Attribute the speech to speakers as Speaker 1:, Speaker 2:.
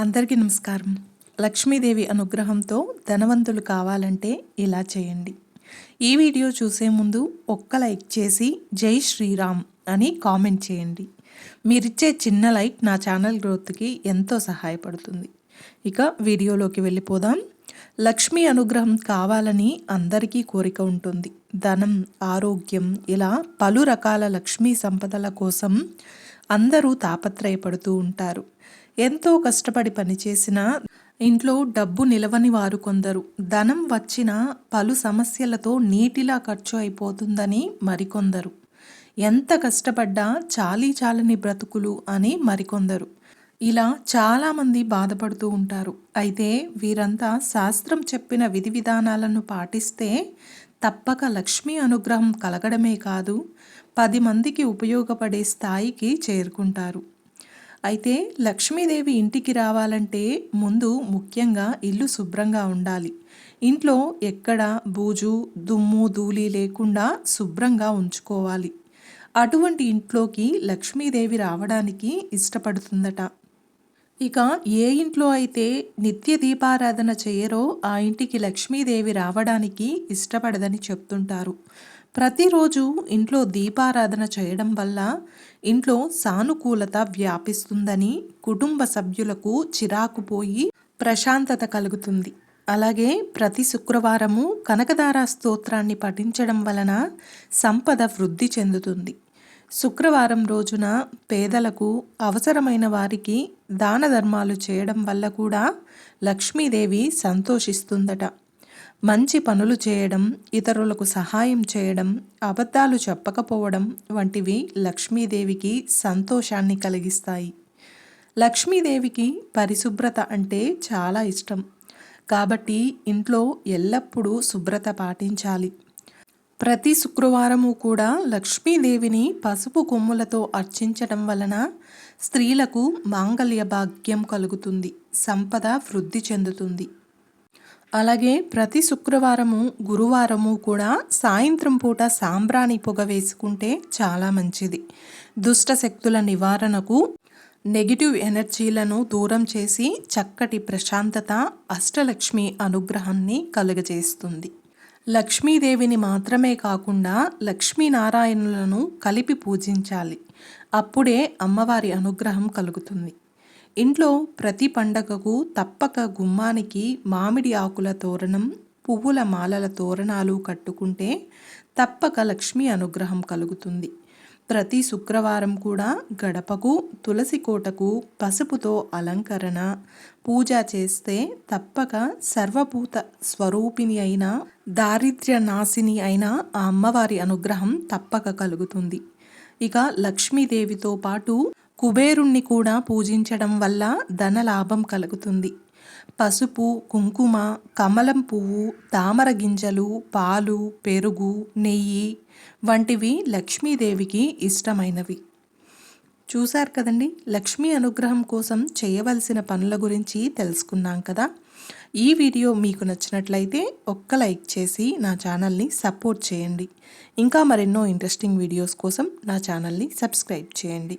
Speaker 1: అందరికీ నమస్కారం. లక్ష్మీదేవి అనుగ్రహంతో ధనవంతులు కావాలంటే ఇలా చేయండి. ఈ వీడియో చూసే ముందు ఒక్క లైక్ చేసి జై శ్రీరామ్ అని కామెంట్ చేయండి. మీరిచ్చే చిన్న లైక్ నా ఛానల్ గ్రోత్కి ఎంతో సహాయపడుతుంది. ఇక వీడియోలోకి వెళ్ళిపోదాం. లక్ష్మీ అనుగ్రహం కావాలని అందరికీ కోరిక ఉంటుంది. ధనం ఆరోగ్యం ఇలా పలు రకాల లక్ష్మీ సంపదల కోసం అందరూ తాపత్రయపడుతూ ఉంటారు. ఎంతో కష్టపడి పనిచేసినా ఇంట్లో డబ్బు నిలవని వారు కొందరు. ధనం వచ్చిన పలు సమస్యలతో నీటిలా ఖర్చు అయిపోతుందని మరికొందరు. ఎంత కష్టపడ్డా చాలీ చాలని బ్రతుకులు అని మరికొందరు. ఇలా చాలామంది బాధపడుతూ ఉంటారు. అయితే వీరంతా శాస్త్రం చెప్పిన విధి విధానాలను పాటిస్తే తప్పక లక్ష్మీ అనుగ్రహం కలగడమే కాదు పది మందికి ఉపయోగపడే స్థాయికి చేరుకుంటారు. అయితే లక్ష్మీదేవి ఇంటికి రావాలంటే ముందు ముఖ్యంగా ఇల్లు శుభ్రంగా ఉండాలి. ఇంట్లో ఎక్కడ బూజు దుమ్ము ధూళి లేకుండా శుభ్రంగా ఉంచుకోవాలి. అటువంటి ఇంట్లోకి లక్ష్మీదేవి రావడానికి ఇష్టపడుతుందట. ఇక ఏ ఇంట్లో అయితే నిత్య దీపారాధన చేయరో ఆ ఇంటికి లక్ష్మీదేవి రావడానికి ఇష్టపడదని చెప్తుంటారు. ప్రతిరోజు ఇంట్లో దీపారాధన చేయడం వల్ల ఇంట్లో సానుకూలత వ్యాపిస్తుందని కుటుంబ సభ్యులకు చిరాకు పోయి ప్రశాంతత కలుగుతుంది. అలాగే ప్రతి శుక్రవారము కనకదార స్తోత్రాన్ని పఠించడం వలన సంపద వృద్ధి చెందుతుంది. శుక్రవారం రోజున పేదలకు అవసరమైన వారికి దాన ధర్మాలు చేయడం వల్ల కూడా లక్ష్మీదేవి సంతోషిస్తుందట. మంచి పనులు చేయడం ఇతరులకు సహాయం చేయడం అబద్ధాలు చెప్పకపోవడం వంటివి లక్ష్మీదేవికి సంతోషాన్ని కలిగిస్తాయి. లక్ష్మీదేవికి పరిశుభ్రత అంటే చాలా ఇష్టం. కాబట్టి ఇంట్లో ఎల్లప్పుడూ శుభ్రత పాటించాలి. ప్రతి శుక్రవారము కూడా లక్ష్మీదేవిని పసుపు కొమ్ములతో అర్చించడం వలన స్త్రీలకు మాంగళ్య భాగ్యం కలుగుతుంది సంపద వృద్ధి చెందుతుంది. అలాగే ప్రతి శుక్రవారము గురువారము కూడా సాయంత్రం పూట సాంబ్రాణి పొగ వేసుకుంటే చాలా మంచిది. దుష్ట శక్తుల నివారణకు నెగిటివ్ ఎనర్జీలను దూరం చేసి చక్కటి ప్రశాంతత అష్టలక్ష్మి అనుగ్రహాన్ని కలుగజేస్తుంది. లక్ష్మీదేవిని మాత్రమే కాకుండా లక్ష్మీనారాయణులను కలిపి పూజించాలి. అప్పుడే అమ్మవారి అనుగ్రహం కలుగుతుంది. ఇంట్లో ప్రతి పండగకు తప్పక గుమ్మానికి మామిడి ఆకుల తోరణం పువ్వుల మాలల తోరణాలు కట్టుకుంటే తప్పక లక్ష్మి అనుగ్రహం కలుగుతుంది. ప్రతి శుక్రవారం కూడా గడపకు తులసి కోటకు పసుపుతో అలంకరణ పూజ చేస్తే తప్పక సర్వభూత స్వరూపిణి అయిన దారిద్ర్య నాశిని అయిన ఆ అమ్మవారి అనుగ్రహం తప్పక కలుగుతుంది. ఇక లక్ష్మీదేవితో పాటు కుబేరుణ్ణి కూడా పూజించడం వల్ల ధనలాభం కలుగుతుంది. పసుపు కుంకుమ కమలం పువ్వు తామర గింజలు పాలు పెరుగు నెయ్యి వంటివి లక్ష్మీదేవికి ఇష్టమైనవి. చూశారు కదండి? లక్ష్మీ అనుగ్రహం కోసం చేయవలసిన పనుల గురించి తెలుసుకున్నాం కదా? ఈ వీడియో మీకు నచ్చినట్లయితే ఒక్క లైక్ చేసి నా ఛానల్ని సపోర్ట్ చేయండి. ఇంకా మరెన్నో ఇంట్రెస్టింగ్ వీడియోస్ కోసం నా ఛానల్ని సబ్స్క్రైబ్ చేయండి.